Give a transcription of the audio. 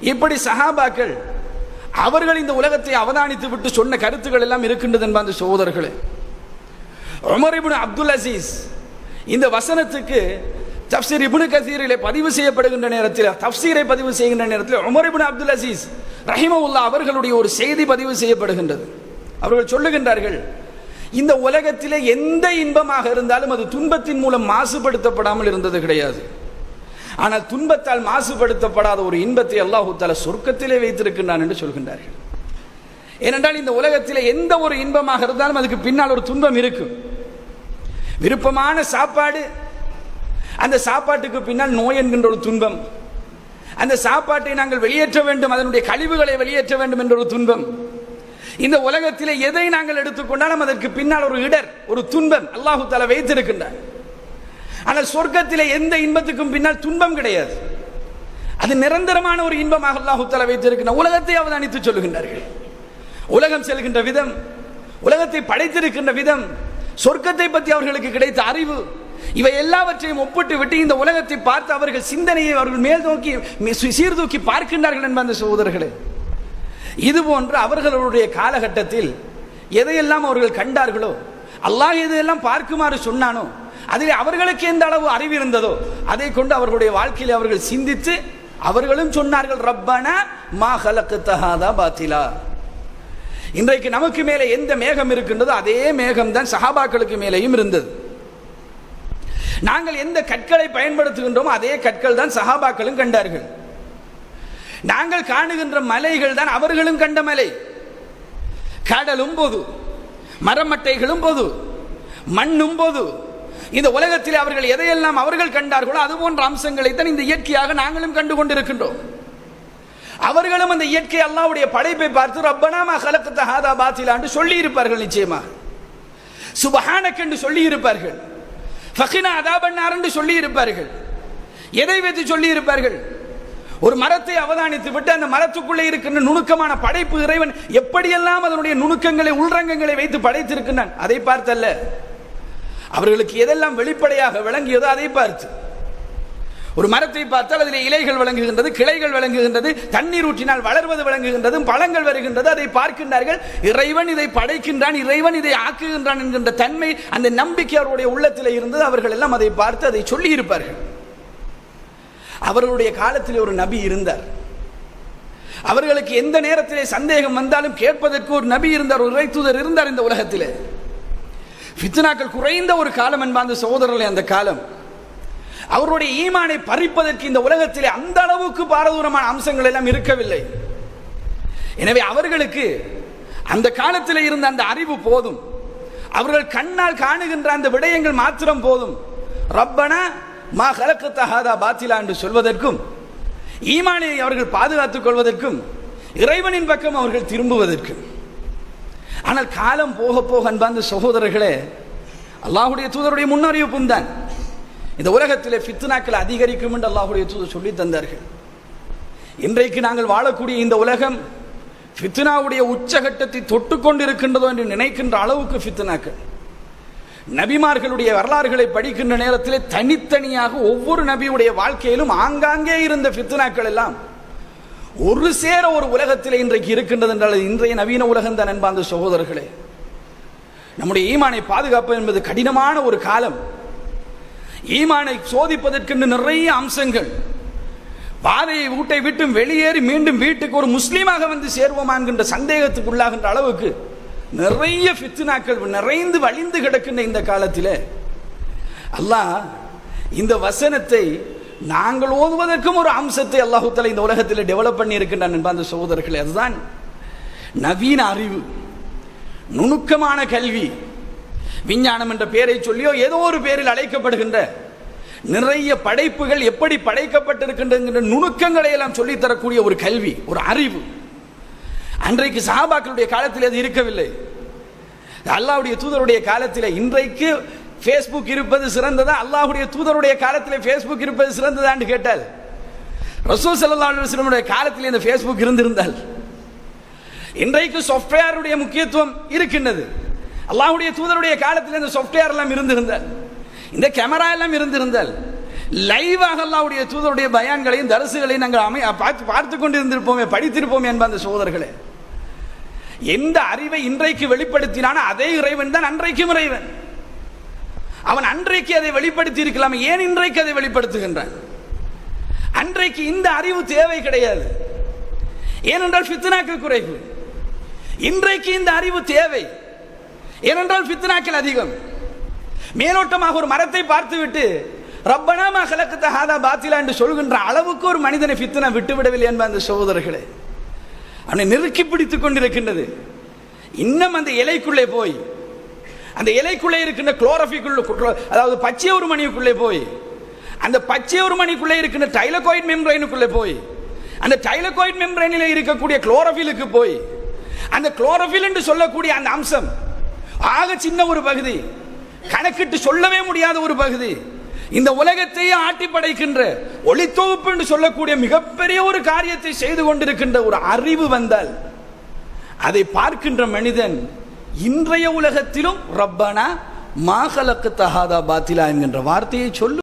இப்படி சஹாபாக்கள் அவர்கள் இந்த உலகத்தை அவதானித்து விட்டு சொன்ன கருத்துக்கள் எல்லாம் இருக்கின்றது என்ப அந்த சகோதரர்களே. உமர் இப்னு அப்துல் அசீஸ் இந்த வசனத்துக்கு தப்சீர் இபுனு கசீரிலே பதிவு செய்யப்படுகின்ற நேரத்தில் தப்சீரை பதிவு செய்கின்ற நேரத்தில் உமர் இப்னு அப்துல் அசீஸ் ரஹிமவுல்லா அவர்களுடைய ஒரு செய்தி பதிவு செய்யப்படுகின்றது. அவர்கள் சொல்லுகின்றார்கள் இந்த உலகத்திலே எந்த இன்பமாக இருந்தாலும் அது துன்பத்தின் மூலம் மாசுபடுத்தப்படாமல் இருந்தது கிடையாது. ஆனால் துன்பத்தால் மாசுபடுத்தப்படாத ஒரு இன்பத்தை அல்லாஹு தால சொர்க்கத்திலே வைத்திருக்கின்றான் என்று சொல்கின்றார்கள். ஏனென்றால் இந்த உலகத்தில் எந்த ஒரு இன்பமாக இருந்தாலும் அதுக்கு பின்னால் ஒரு துன்பம் இருக்கும் விருப்பமான சாப்பாடு அந்த சாப்பாட்டுக்கு பின்னால் நோய் என்கின்ற ஒரு துன்பம். அந்த சாப்பாட்டை நாங்கள் வெளியேற்ற வேண்டும் அதனுடைய கழிவுகளை வெளியேற்ற வேண்டும் என்ற ஒரு துன்பம். இந்த உலகத்தில் எதை நாங்கள் எடுத்துக்கொண்டாலும் அதற்கு பின்னால் ஒரு இடர் ஒரு துன்பம் அல்லாஹு தாலா வைத்திருக்கின்றார் ஆனால் சொர்க்கத்திலே எந்த இன்பத்துக்கும் பின்னால் துன்பம் கிடையாது. அது நிரந்தரமான ஒரு இன்பமாக அல்லாஹுத்தல தாலா வைத்திருக்கின்ற உலகத்தை அவதானித்து சொல்லுகின்றார்கள். உலகம் செல்கின்ற விதம் உலகத்தை படைத்திருக்கின்ற விதம் சொர்க்கத்தை பற்றி அவர்களுக்கு கிடைத்த அறிவு இவை எல்லாவற்றையும் ஒப்பிட்டு விட்டு இந்த உலகத்தை பார்த்து அவர்கள் சிந்தனையை அவர்கள் மேல் நோக்கி சீர்தூக்கி பார்க்கின்றார்கள் என்ப அந்த சகோதரர்களே. இது போன்று அவர்களுடைய காலகட்டத்தில் எதையெல்லாம் அவர்கள் கண்டார்களோ அல்லாஹ் எதையெல்லாம் பார்க்குமாறு சொன்னானோ அதில் அவர்களுக்கு எந்த அளவு அறிவு இருந்ததோ அதை கொண்டு அவர்களுடைய வாழ்க்கையில் அவர்கள் சிந்தித்து அவர்களும் சொன்னார்கள் ரப்பன மா ஹலக்கு தகாதா பாத்திலா. இன்றைக்கு நமக்கு மேலே எந்த மேகம் இருக்கின்றதோ அதே மேகம் தான் சஹாபாக்களுக்கு மேலேயும் இருந்தது. நாங்கள் எந்த கற்களை பயன்படுத்துகின்றோமோ அதே கற்கள் தான் சஹாபாக்களும் கண்டார்கள். நாங்கள் காணுகின்ற மலைகள் தான் அவர்களும் கண்ட மலை. கடலும் போது மரமட்டைகளும் போது மண்ணும் போது இந்த உலகத்தில் அவர்கள் எதையெல்லாம் அவர்கள் கண்டார்களோ அது போன்ற அம்சங்களை தான் இந்த இயற்கையாக நாங்களும் கண்டு கொண்டிருக்கின்றோம். அவர்களும் அந்த இயற்கை அல்லாவுடைய படைப்பை பார்த்து ரப்பனாமா கலக்கத்த ஹாதா பாத்திலான்னு சொல்லி இருப்பார்கள் நிச்சயமாக சுபஹானக் என்று சொல்லி இருப்பார்கள் ஃபகினா அதாபன்னார் என்று சொல்லி இருப்பார்கள் எதை வைத்து சொல்லி இருப்பார்கள் ஒரு மரத்தை அவதானித்து விட்டு அந்த மரத்துக்குள்ளே இருக்கின்ற நுணுக்கமான படைப்பு இறைவன் எப்படியெல்லாம் அதனுடைய நுணுக்கங்களை உள்ரங்கங்களை வைத்து படைத்திருக்கின்றான்? அதை பார்த்தல்ல. அவர்களுக்கு எதெல்லாம் வெளிப்படையாக விளங்கியதோ அதை பார்த்து. ஒரு மரத்தை பார்த்தால் அதில் இலைகள் விளங்குகின்றது கிளைகள் விளங்குகின்றது தண்ணீர் ஊற்றினால் வளர்வது விளங்குகின்றது பழங்கள் வருகின்றது அதை பார்க்கின்றார்கள். இறைவன் இதை படைக்கின்றான் இறைவன் இதை ஆக்குகின்றான் என்கின்ற தன்மை அந்த நம்பிக்கை அவருடைய உள்ளத்தில் இருந்தது. அவர்கள் எல்லாம் அதை பார்த்து அதை சொல்லி இருப்பார்கள் அவர்களுடைய காலத்தில் ஒரு நபி இருந்தார். அவர்களுக்கு எந்த நேரத்திலே சந்தேகம் வந்தாலும் கேட்பதற்கு ஒரு நபி இருந்தார் ஒரு தூதர் இருந்தார் இந்த உலகத்திலே. ஃபித்னாக்கள் குறைந்த ஒரு காலம் என்பாந்த சகோதரர்களே அந்த காலம். அவருடைய ஈமானை பறிப்பதற்கு இந்த உலகத்திலே அந்த அளவுக்கு பாரதூரமான அம்சங்கள் எல்லாம் இருக்கவில்லை. எனவே அவர்களுக்கு அந்த காலத்தில் இருந்த அந்த அறிவு போதும். அவர்கள் கண்ணால் காணுகின்ற அந்த விடயங்கள் மாத்திரம் போதும். ரப்பனா மா கலக்கத்த பாத்திலா என்று சொல்வதற்கும் ஈமானை அவர்கள் பாதுகாத்துக் கொள்வதற்கும் இறைவனின் பக்கம் அவர்கள் திரும்புவதற்கும். ஆனால் காலம் போக போக அன்பார்ந்த சகோதரர்களே அல்லாஹுடைய தூதருடைய முன்னறிவிப்பும் தான் இந்த உலகத்திலே ஃபித்னாக்கள் அதிகரிக்கும் என்று அல்லாஹுடைய தூதர் சொல்லி தந்தார்கள். இன்றைக்கு நாங்கள் வாழக்கூடிய இந்த உலகம் ஃபித்னாவுடைய உச்சகட்டத்தை தொட்டு கொண்டிருக்கின்றதோ என்று நினைக்கின்ற அளவுக்கு ஃபித்னாக்கள். நபிமார்களுடைய வரலாறுகளை படிக்கின்ற நேரத்திலே தனித்தனியாக ஒவ்வொரு நபியுடைய வாழ்க்கையிலும் ஆங்காங்கே இருந்த ஃபித்னாக்கள் எல்லாம் ஒரு சேர ஒரு உலகத்தில் இன்றைக்கு இருக்கின்றது என்றால் இன்றைய நவீன உலகம் தான் என்பாந்த சகோதரர்களே. நம்முடைய ஈமானை பாதுகாப்பு என்பது கடினமான ஒரு காலம். ஈமானை சோதிப்பதற்கென்று நிறைய அம்சங்கள். பாதையை வீட்டை விட்டு வெளியேறி மீண்டும் வீட்டுக்கு ஒரு முஸ்லீமாக வந்து சேர்வோமா என்கின்ற சந்தேகத்துக்கு உள்ளாகின்ற அளவுக்கு நிறைய ஃபித்னாக்கள் நிறைந்து வழிந்து கிடக்கின்ற இந்த காலத்தில். அல்லாஹ் இந்த வசனத்தை நாங்கள் ஓதுவதற்கும் ஒரு அம்சத்தை அல்லாஹூத்தலை இந்த உலகத்தில் டெவலப் பண்ணி இருக்கின்றான் என்ப அந்த சகோதரர்கள். அதுதான் நவீன அறிவு. நுணுக்கமான கல்வி. விஞ்ஞானம் என்ற பெயரை சொல்லியோ ஏதோ ஒரு பேரில் அழைக்கப்படுகின்ற நிறைய படைப்புகள் எப்படி படைக்கப்பட்டிருக்கின்ற நுணுக்கங்களை எல்லாம் சொல்லித் தரக்கூடிய ஒரு கல்வி ஒரு அறிவு. அன்றைக்கு சஹாபாக்களுடைய காலத்தில் அது இருக்கவில்லை. அல்லாவுடைய தூதருடைய காலத்தில் இன்றைக்கு ஃபேஸ்புக் இருப்பது சிறந்ததா? அல்லாஹுடைய தூதருடைய காலத்தில் ஃபேஸ்புக் இருப்பது சிறந்ததான்னு கேட்டால் ரசூல் ஸல்லல்லாஹு அலைஹி காலத்தில் இந்த ஃபேஸ்புக் இருந்திருந்தால் இன்றைக்கு சாஃப்ட்வேருடைய முக்கியத்துவம் இருக்கின்றது. அல்லாஹுடைய தூதருடைய காலத்தில் இந்த சாஃப்ட்வேர் எல்லாம் இருந்திருந்தால் இந்த கேமரா எல்லாம் இருந்திருந்தால் லைவாக அல்லாவுடைய தூதருடைய பயான்களையும் தரிசுகளையும் நாங்கள் அமை பார்த்து பார்த்து கொண்டிருந்திருப்போமே படித்திருப்போமே என்ப அந்த சோதர்களே எந்த அறிவை இன்றைக்கு வெளிப்படுத்தினானோ அதே இறைவன் தான் அன்றைக்கும் இறைவன். அவன் அன்றைக்கு அதை வெளிப்படுத்தி இருக்கலாம் ஏன் இன்றைக்கு அதை வெளிப்படுத்துகின்றான்? அன்றைக்கு இந்த அறிவு தேவை கிடையாது. ஏனென்றால் ஃபித்னாக்கள் குறைவு. இன்றைக்கு இந்த அறிவு தேவை. ஏனென்றால் ஃபித்னாக்கள் அதிகம். மேலோட்டமாக ஒரு மரத்தை பார்த்துவிட்டு ரப்பனாமா கலக்கத்த ஹாதா பாத்திலா என்று சொல்கின்ற அளவுக்கு ஒரு மனிதனை ஃபித்னா விட்டுவிடவில்லை என்ப அந்த சகோதரர்களே. அவனை நெருக்கி பிடித்துக் கொண்டிருக்கின்றது. இன்னும் அந்த இலைக்குள்ளே போய் அந்த இலைக்குள்ளே இருக்கின்ற குளோரஃபிக்குள்ள அதாவது பச்சை ஒரு மணிக்குள்ளே போய் அந்த பச்சை ஒரு மணிக்குள்ளே இருக்கின்ற டைலகாய்ட் மெம்பரைனுக்குள்ளே போய் அந்த டைலகாய்ட் மெம்பரைனில் இருக்கக்கூடிய குளோரஃபிலுக்கு போய் அந்த குளோரஃபில் என்று சொல்லக்கூடிய அந்த அம்சம் ஆக சின்ன ஒரு பகுதி கணக்கிட்டு சொல்லவே முடியாத ஒரு பகுதி இந்த உலகத்தையே ஆட்டி படைக்கின்ற ஒளித்தொகுப்பு என்று சொல்லக்கூடிய மிகப்பெரிய ஒரு காரியத்தை செய்து கொண்டிருக்கின்ற ஒரு அறிவு வந்தால் அதை பார்க்கின்ற மனிதன் இன்றைய உலகத்திலும் ரப்பனா மாகலக்கு தகாதா பாத்திலா என்கின்ற வார்த்தையை சொல்லு